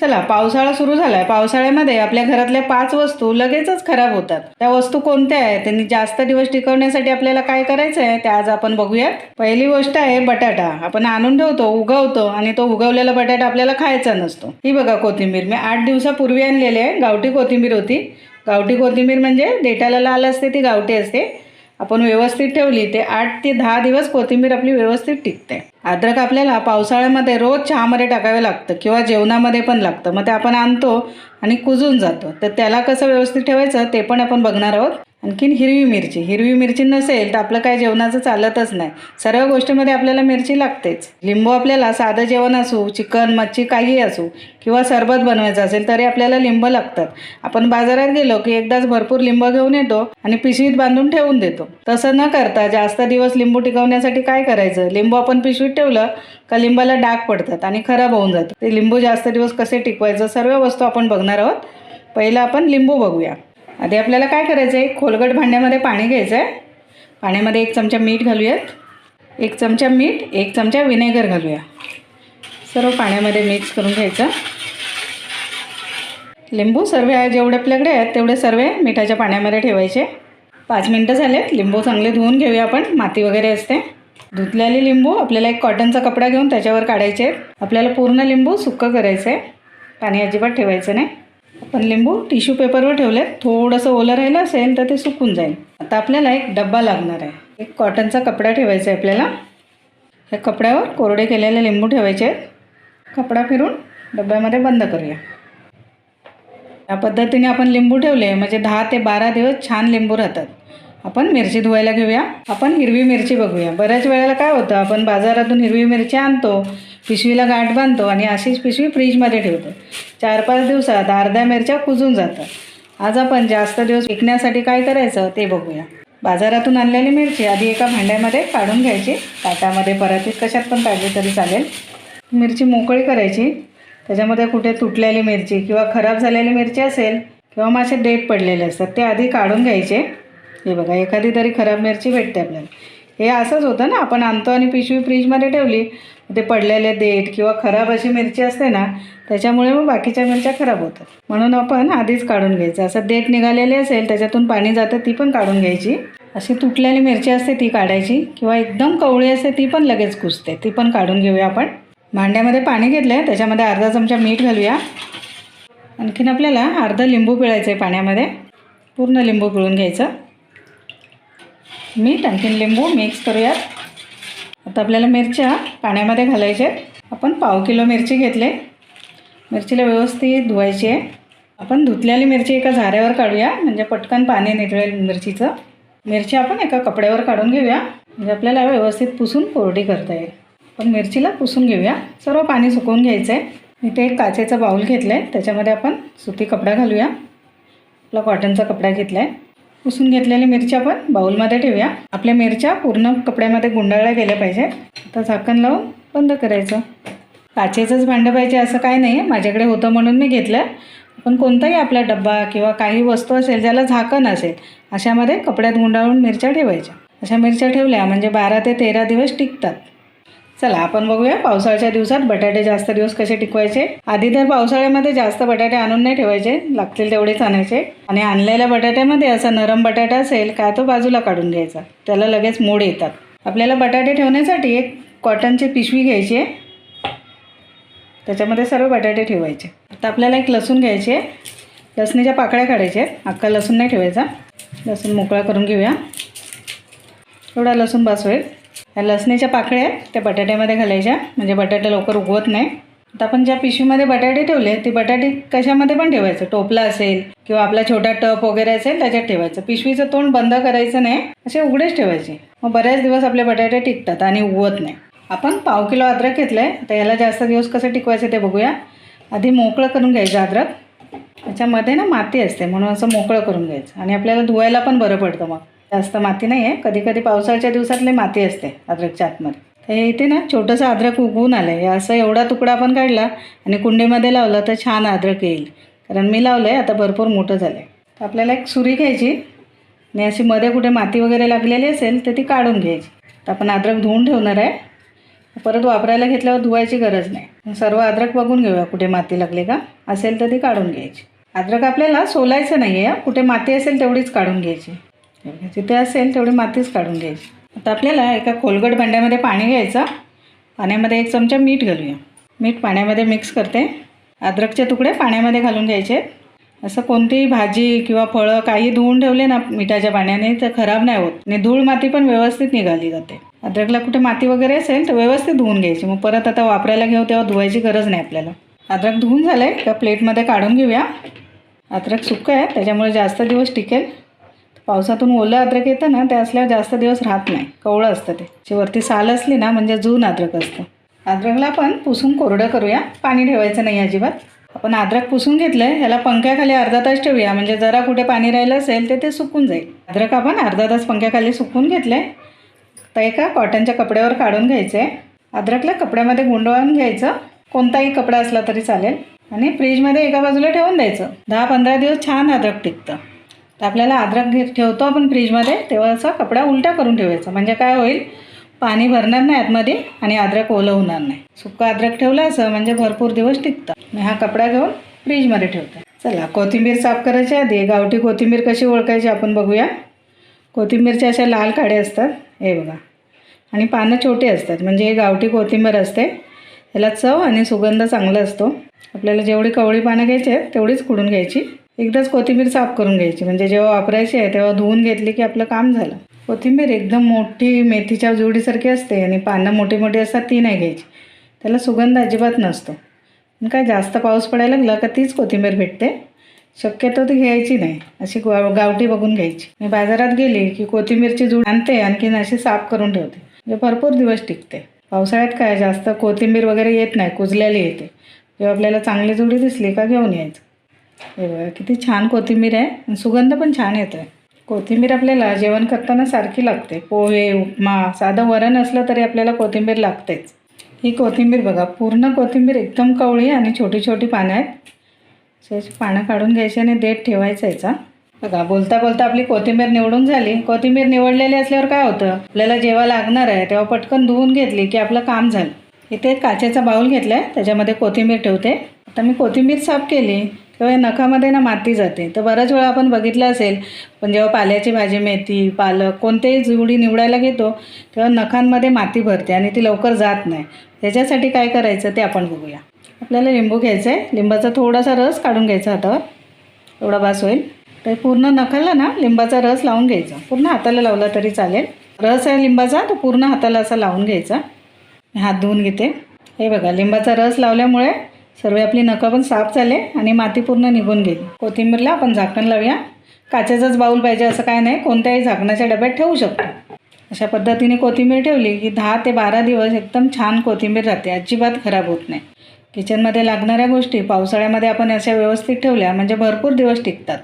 चला पावसाळा सुरू झालाय. पावसाळ्यामध्ये आपल्या घरातल्या पाच वस्तू लगेचच खराब होतात. त्या वस्तू कोणत्या आहेत? त्यांनी जास्त दिवस टिकवण्यासाठी आपल्याला काय करायचं आहे ते आज आपण बघूयात. पहिली गोष्ट आहे बटाटा. आपण आणून ठेवतो उगवतो आणि तो उगवलेला बटाटा आपल्याला खायचा नसतो. ही बघा कोथिंबीर. मी आठ दिवसापूर्वी आणलेली आहे. गावठी कोथिंबीर होती. गावठी कोथिंबीर म्हणजे देठाला लाल असते ती गावठी असते. आपण व्यवस्थित ठेवली ते आठ ते दहा दिवस कोथिंबीर आपली व्यवस्थित टिकते. अद्रक आपल्याला पावसाळ्यामध्ये रोज चहामध्ये टाकावे लागतं किंवा जेवणामध्ये पण लागतं. मग ते आपण आणतो आणि कुजून जातो. तर त्याला कसं व्यवस्थित ठेवायचं ते पण आपण बघणार आहोत. आणखीन हिरवी मिरची. हिरवी मिरची नसेल तर आपलं काय जेवणाचं चालतच नाही. सर्व गोष्टीमध्ये आपल्याला मिरची लागतेच. लिंबू आपल्याला साधं जेवण असू चिकन मच्छी काही असू किंवा सरबत बनवायचं असेल तरी आपल्याला लिंब लागतात. आपण बाजारात गेलो की एकदाच भरपूर लिंब घेऊन येतो आणि पिशवीत बांधून ठेवून देतो. तसं न करता जास्त दिवस लिंबू टिकवण्यासाठी काय करायचं? लिंबू आपण पिशवीत ठेवलं का लिंबाला डाग पडतात आणि खराब होऊन जातं ते लिंबू जास्त दिवस कसे टिकवायचं सर्व वस्तू आपण बघणार आहोत. पहिलं आपण लिंबू बघूया. आधी आपल्याला काय करायचं आहे खोलगट भांड्यामध्ये पाणी घ्यायचं आहे पाण्यामध्ये एक चमचा मीठ घालूयात. एक चमचा मीठ एक चमचा विनेगर घालूया. सर्व पाण्यामध्ये मिक्स करून घ्यायचं. लिंबू सर्व आहे जेवढे आपल्याकडे आहेत तेवढे सर्व मिठाच्या पाण्यामध्ये ठेवायचे. पाच मिनटं झालेत. लिंबू चांगले धुवून घेऊया आपण. माती वगैरे असते. धुतलेले लिंबू आपल्याला एक कॉटनचा कपडा घेऊन त्याच्यावर काढायचे आहेत. आपल्याला पूर्ण लिंबू सुक्कं करायचं आहे पाणी अजिबात ठेवायचं नाही. आपण लिंबू टिश्यू पेपरवर ठेवले थोडंसं ओलं राहिलं असेल तर ते सुकून जाईल. आता आपल्याला एक डब्बा लागणार आहे. एक कॉटनचा कपडा ठेवायचा आहे आपल्याला. या कपड्यावर कोरडे केलेले लिंबू ठेवायचे आहेत. कपडा फिरून डब्यामध्ये बंद करूया. या पद्धतीने आपण लिंबू ठेवले म्हणजे दहा ते बारा दिवस छान लिंबू राहतात. आपण मिरची धुवायला घेऊया. आपण हिरवी मिरची बघूया. बऱ्याच वेळेला काय होतं आपण बाजारातून हिरवी मिरची आणतो. पिशवीला गाठ बांधतो आणि अशीच पिशवी फ्रीजमध्ये ठेवतो. चार पाच दिवसात अर्ध्या मिरच्या कुजून जातात. आज आपण जास्त दिवस विकण्यासाठी काय करायचं ते बघूया. बाजारातून आणलेली मिरची आधी एका भांड्यामध्ये काढून घ्यायची. ताटामध्ये परातीत कशात पण काढली तरी चालेल. मिरची मोकळी करायची. त्याच्यामध्ये कुठे तुटलेली मिरची किंवा खराब झालेली मिरची असेल किंवा मासे डेट पडलेले असतात ते आधी काढून घ्यायचे. हे बघा एखादी तरी खराब मिरची भेटते आपल्याला. हे असंच होतं ना आपण आणतो आणि पिशवी फ्रीजमध्ये ठेवली ते पडलेले देठ किंवा खराब अशी मिरची असते ना त्याच्यामुळे मग बाकीच्या मिरच्या खराब होतात. म्हणून आपण आधीच काढून घ्यायचं. असं देठ निघालेली असेल त्याच्यातून पाणी जातं ती पण काढून घ्यायची. अशी तुटलेली मिरची असते ती काढायची. किंवा एकदम कवळी असते ती पण लगेच कुजते. ती पण काढून घेऊया आपण. भांड्यामध्ये पाणी घेतलं आहे त्याच्यामध्ये अर्धा चमचा मीठ घालूया. आणखीन आपल्याला अर्धा लिंबू पिळायचं आहे पाण्यामध्ये. पूर्ण लिंबू पिळून घ्यायचं. मीठ आणखीन लिंबू मिक्स करूयात. आता आपल्याला मिरच्या पाण्यामध्ये घालायच्या आहेत. आपण पाव किलो मिरची घेतले मिरचीला व्यवस्थित धुवायची आहे. आपण धुतलेली मिरची एका झाऱ्यावर काढूया म्हणजे पटकन पाणी निघेल मिरचीचं. मिरची आपण एका कपड्यावर काढून घेऊया. म्हणजे आपल्याला व्यवस्थित पुसून कोरडी करता येईल. पण मिरचीला पुसून घेऊया. सर्व पाणी सुकवून घ्यायचं आहे. इथे एक काचेचा बाऊल घेतला आहे त्याच्यामध्ये आपण सुती कपडा घालूया. आपला कॉटनचा कपडा घेतला आहे पुसून घेतलेल्या मिरच्या पण बाऊलमध्ये ठेवूया. आपल्या मिरच्या पूर्ण कपड्यामध्ये गुंडाळल्या गेल्या पाहिजेत आता झाकण लावून बंद करायचं. काचेचंच भांडं पाहिजे असं काय नाही आहे माझ्याकडे होतं म्हणून मी घेतलं. पण कोणताही आपला डब्बा किंवा काही वस्तू असेल ज्याला झाकण असेल अशामध्ये कपड्यात गुंडाळून मिरच्या ठेवायच्या. अशा मिरच्या ठेवल्या म्हणजे बारा ते तेरा दिवस टिकतात. चला आपण बघूया पावसाळ्याच्या दिवसात बटाटे जास्त दिवस कसे टिकवायचे? आधी तर पावसाळ्यामध्ये जास्त बटाटे आणून नाही ठेवायचे लागतील तेवढेच आणायचे. आणि आणलेल्या बटाट्यामध्ये असा नरम बटाटा असेल काय तो बाजूला काढून घ्यायचा. त्याला लगेच मोड येतात. आपल्याला बटाटे ठेवण्यासाठी एक कॉटनची पिशवी घ्यायची आहे. त्याच्यामध्ये सर्व बटाटे ठेवायचे. आता आपल्याला एक लसूण घ्यायची आहे. लसणीच्या पाकळ्या काढायच्या आहेत. अख्खा लसूण नाही ठेवायचा. लसूण मोकळा करून घेऊया. थोडा लसूण बस होईल. लसणीच्या पाकळ्या आहेत त्या बटाट्यामध्ये घालायच्या. म्हणजे बटाटे लवकर उगवत नाही. आता आपण ज्या पिशवीमध्ये बटाटे ठेवले ते बटाटे कशामध्ये पण ठेवायचं. टोपला असेल किंवा आपला छोटा टप वगैरे असेल त्याच्यात ठेवायचं. पिशवीचं तोंड बंद करायचं नाही असे उघडेच ठेवायचे. मग बऱ्याच दिवस आपले बटाटे टिकतात आणि उगवत नाही. आपण पाव किलो अद्रक घेतलं आहे आता याला जास्त दिवस कसं टिकवायचं ते बघूया. आधी मोकळं करून घ्यायचं अद्रक. त्याच्यामध्ये ना माती असते म्हणून असं मोकळं करून घ्यायचं. आणि आपल्याला धुवायला पण बरं पडतं मग. जास्त माती नाही आहे. कधी कधी पावसाळ्याच्या दिवसातले माती असते अद्रकच्या आतमध्ये तर हे इथे ना छोटंसं अद्रक उगवून आलं आहे असं एवढा तुकडा आपण काढला आणि कुंडीमध्ये लावलं तर छान अद्रक येईल. कारण मी लावलं आहे आता भरपूर मोठं झालं आहे तर आपल्याला एक सुरी घ्यायची. आणि अशी मध्ये कुठे माती वगैरे लागलेली असेल तर ती काढून घ्यायची. तर आपण अद्रक धुवून ठेवणार आहे. परत वापरायला घेतल्यावर धुवायची गरज नाही. सर्व अद्रक बघून घेऊया कुठे माती लागली का? असेल तर ती काढून घ्यायची. अद्रक आपल्याला सोलायचं नाही आहे कुठे माती असेल तेवढीच काढून घ्यायची. जिथे असेल तेवढी मातीच काढून घ्यायची. आता आपल्याला एका खोलगट भांड्यामध्ये पाणी घ्यायचं. पाण्यामध्ये एक चमचा मीठ घालूया. मीठ पाण्यामध्ये मिक्स करते. अद्रकचे तुकडे पाण्यामध्ये घालून घ्यायचे. असं कोणतीही भाजी किंवा फळं काही धुवून ठेवले ना मिठाच्या पाण्याने तर खराब नाही होत. आणि धूळ माती पण व्यवस्थित निघाली जाते. अद्रकला कुठे माती वगैरे असेल तर व्यवस्थित धुवून घ्यायची. मग परत आता वापरायला घेऊ तेव्हा धुवायची गरज नाही आपल्याला. अद्रक धुवून झालं आहे त्या प्लेटमध्ये काढून घेऊया. अद्रक सुकं आहे त्याच्यामुळे जास्त दिवस टिकेल. पावसातून ओलं अद्रक येतं ना ते असल्यावर जास्त दिवस राहत नाही. कवळं असतं ते. वरती साल असली ना म्हणजे जून अद्रक असतं. अद्रकला आपण पुसून कोरडं करूया. पाणी ठेवायचं नाही अजिबात. आपण अद्रक पुसून घेतलं आहे ह्याला पंख्याखाली अर्धा तास ठेवूया. म्हणजे जरा कुठे पाणी राहिलं असेल तर ते सुकून जाईल. अद्रक आपण अर्धा तास पंख्याखाली सुकून घेतलं आहे तर एका कॉटनच्या कपड्यावर काढून घ्यायचं आहे अद्रकला कपड्यामध्ये गुंडवून घ्यायचं. कोणताही कपडा असला तरी चालेल. आणि फ्रीजमध्ये एका बाजूला ठेवून द्यायचं. दहा पंधरा दिवस छान अद्रक टिकतं. तर आपल्याला अद्रक घे ठेवतो आपण फ्रीजमध्ये तेव्हा असा कपडा उलटा करून ठेवायचा. म्हणजे काय होईल पाणी भरणार नाही आतमध्ये आणि अद्रक ओलं होणार नाही. सुक्का अद्रक ठेवलं असं म्हणजे भरपूर दिवस टिकतं. मी हा कपडा घेऊन फ्रीजमध्ये ठेवते. चला कोथिंबीर साफ करायची आधी. गावठी कोथिंबीर कशी ओळखायची आपण बघूया. कोथिंबीरच्या अशा लाल काड्या असतात. हे बघा. आणि पानं छोटे असतात. म्हणजे हे गावठी कोथिंबीर असते. याला चव आणि सुगंध चांगला असतो. आपल्याला जेवढी कवळी पानं घ्यायची आहेत तेवढीच खुडून घ्यायची. एकदाच कोथिंबीर साफ करून घ्यायची. म्हणजे जेव्हा वापरायची आहे तेव्हा धुवून घेतली की आपलं काम झालं. कोथिंबीर एकदम मोठी मेथीच्या जोडीसारखी असते आणि पानं मोठी मोठी असतात ती नाही घ्यायची. त्याला सुगंध अजिबात नसतो. पण काय जास्त पाऊस पडायला लागला का तीच कोथिंबीर भेटते. शक्यतो ती घ्यायची नाही. अशी गाव गावठी बघून घ्यायची. मी बाजारात गेली की कोथिंबीरची जूड आणते आणखीन अशी साफ करून ठेवते. म्हणजे भरपूर दिवस टिकते. पावसाळ्यात काय जास्त कोथिंबीर वगैरे येत नाही कुजलेली येते. जेव्हा आपल्याला चांगली जुडी दिसली का घेऊन यायचं. हे बघा किती छान कोथिंबीर आहे. आणि सुगंध पण छान येतो आहे कोथिंबीर आपल्याला जेवण करताना सारखी लागते. पोहे उपमा साधं वरण असलं तरी आपल्याला कोथिंबीर लागतेच. ही कोथिंबीर बघा पूर्ण कोथिंबीर एकदम कवळी आणि छोटी छोटी पानं आहेत. त्याची पानं काढून घ्यायची आणि देठ ठेवायचा याचा. बघा बोलता बोलता आपली कोथिंबीर निवडून झाली. कोथिंबीर निवडलेली असल्यावर काय होतं? आपल्याला जेव्हा लागणार आहे तेव्हा पटकन धुवून घेतली की आपलं काम झालं. इथे एक काचेचा बाऊल घेतला आहे त्याच्यामध्ये कोथिंबीर ठेवते. आता मी कोथिंबीर साफ केली. तेव्हा नखामध्ये ना माती जाते. तर बऱ्याच वेळा आपण बघितलं असेल पण जेव्हा पाल्याची भाजी मेथी पालक कोणतेही जुडी निवडायला घेतो तेव्हा नखांमध्ये माती भरते आणि ती लवकर जात नाही. त्याच्यासाठी काय करायचं ते आपण बघूया. आपल्याला लिंबू घ्यायचं आहे लिंबाचा थोडासा रस काढून घ्यायचा हातावर. एवढा बास होईल. तर पूर्ण नखाला ना लिंबाचा रस लावून घ्यायचा. पूर्ण हाताला लावला तरी चालेल. रस आहे लिंबाचा तो पूर्ण हाताला असा लावून घ्यायचा. हात धुवून घेते. हे बघा लिंबाचा रस लावल्यामुळे सर्व आपली नखं पण साफ झाले आणि माती पूर्ण निघून गेली. कोथिंबीरला आपण झाकण लावूया. काचेचाच बाऊल पाहिजे असं काय नाही कोणत्याही झाकणाच्या डब्यात ठेवू शकतो. अशा पद्धतीने कोथिंबीर ठेवली की दहा ते बारा दिवस एकदम छान कोथिंबीर राहते अजिबात खराब होत नाही. किचनमध्ये लागणाऱ्या गोष्टी पावसाळ्यामध्ये आपण अशा व्यवस्थित ठेवल्या म्हणजे भरपूर दिवस टिकतात.